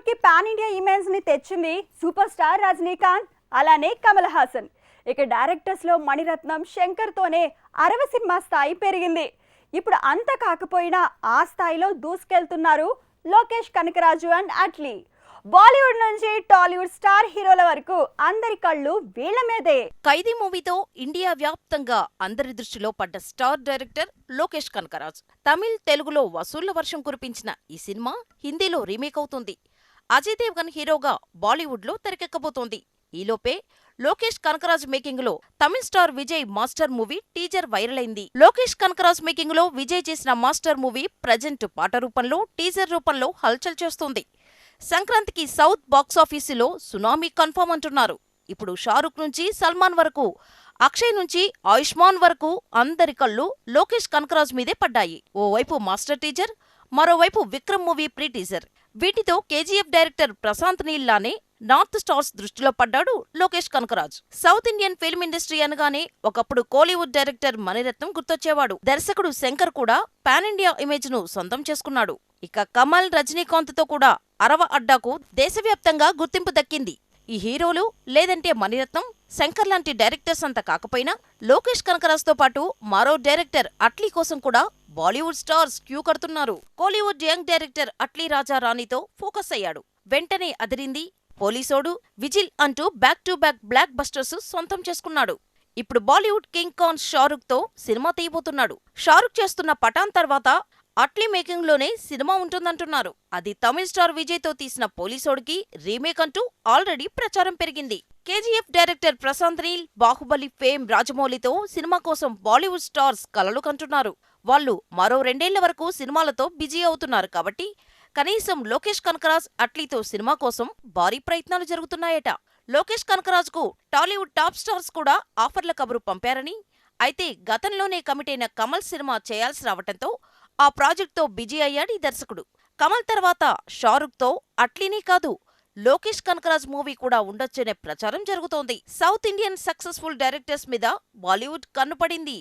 బాలీవుడ్కి pan India ఇమేజ్ని తెచ్చింది super star Rajinikanth అలానే కమల్ హాసన్. ఇక డైరెక్టర్స్లో మణిరత్నం శంకర్ తోనే అరవ సినిమా స్థాయి పెరిగింది. ఇప్పుడు అంత కాకపోయినా ఆ స్థాయిలో దూసుకెళ్తున్నారు లోకేష్ కనకరాజు అండ్ అట్లీ. బాలీవుడ్ నుంచి టాలీవుడ్ స్టార్ హీరోల వరకు అందరి కళ్ళు వీళ్ళ మీదే. ఖైదీ మూవీతో ఇండియా వ్యాప్తంగా అందరి దృష్టిలో పడ్డ స్టార్ డైరెక్టర్ లోకేష్ కనకరాజ్. తమిళ్ తెలుగులో వసూళ్ళ వర్షం కురిపించిన ఈ సినిమా హిందీలో రీమేక్ అవుతుంది. అజయ్ దేవ్గన్ హీరోగా బాలీవుడ్లో తెరకెక్కబోతోంది. ఈలోపే Lokesh Kanagaraj మేకింగ్లో Tamil star Vijay Master movie teaser viral అయింది లోకేష్ కనకరాజ్ మేకింగ్లో విజయ్ చేసిన మాస్టర్ మూవీ ప్రజెంట్ పాట రూపంలో టీజర్ రూపంలో హల్చల్ చేస్తోంది. సంక్రాంతికి సౌత్ బాక్సాఫీసులో సునామీ కన్ఫర్మ్ అంటున్నారు. ఇప్పుడు షారుఖ్ నుంచి సల్మాన్ వరకు అక్షయ్ నుంచి ఆయుష్మాన్ వరకు అందరి కళ్ళు లోకేష్ కనకరాజ్ మీదే పడ్డాయి. ఓవైపు మాస్టర్ టీజర్ మరోవైపు విక్రమ్ మూవీ ప్రీ టీజర్ వీటితో కేజీఎఫ్ డైరెక్టర్ ప్రశాంత్ నీల్లానే నార్త్ స్టార్స్ దృష్టిలో పడ్డాడు Lokesh Kanagaraj. South Indian film industry అనగానే ఒకప్పుడు కోలీవుడ్ డైరెక్టర్ మణిరత్నం గుర్తొచ్చేవాడు. దర్శకుడు శంకర్ కూడా పాన్ ఇండియా ఇమేజ్ను సొంతం చేసుకున్నాడు. ఇక కమల్ రజనీకాంత్తో కూడా అరవ అడ్డాకు దేశవ్యాప్తంగా గుర్తింపు దక్కింది. ఈ హీరోలు లేదంటే మణిరత్నం శంకర్ లాంటి డైరెక్టర్స్ అంత కాకపోయినా లోకేష్ కనకరాజ్తో పాటు మరో డైరెక్టర్ అట్లీ కోసం కూడా బాలీవుడ్ స్టార్స్ క్యూ కడుతున్నారు. కోలీవుడ్ యంగ్ డైరెక్టర్ అట్లీ రాజా రాణితో ఫోకస్ అయ్యాడు. వెంటనే అదిరింది పోలీసోడు విజిల్ అంటూ back to back blockbusters సొంతం చేసుకున్నాడు. ఇప్పుడు బాలీవుడ్ కింగ్ కాన్ షారుఖ్తో సినిమా తీయబోతున్నాడు. షారుఖ్ చేస్తున్న పఠాన్ తర్వాత అట్లీ మేకింగ్లోనే సినిమా ఉంటుందంటున్నారు. అది తమిళ స్టార్ విజయ్తో తీసిన పోలీసోడికి రీమేక్ అంటూ ఆల్రెడీ ప్రచారం పెరిగింది. KGF director Prashanth Neel Baahubali fame రాజమౌళితో cinema కోసం బాలీవుడ్ స్టార్స్ కలలు కంటున్నారు. వాళ్ళు మరో రెండేళ్ళ వరకు సినిమాలతో బిజీ అవుతున్నారు కాబట్టి కనీసం లోకేష్ కనకరాజ్ అట్లీతో సినిమా కోసం భారీ ప్రయత్నాలు జరుగుతున్నాయట. లోకేష్ కనకరాజ్కు టాలీవుడ్ టాప్ స్టార్స్ కూడా ఆఫర్ల కబురు పంపారని అయితే గతంలోనే కమిటైన కమల్ సినిమా చేయాల్సి రావటంతో ఆ ప్రాజెక్ట్తో బిజీ అయ్యాడు ఈ దర్శకుడు. కమల్ తర్వాత షారుఖ్తో అట్లీనే కాదు లోకేష్ కనకరాజ్ మూవీ కూడా ఉండొచ్చనే ప్రచారం జరుగుతోంది. సౌత్ ఇండియన్ సక్సెస్ఫుల్ డైరెక్టర్స్ మీద బాలీవుడ్ కన్నుపడింది.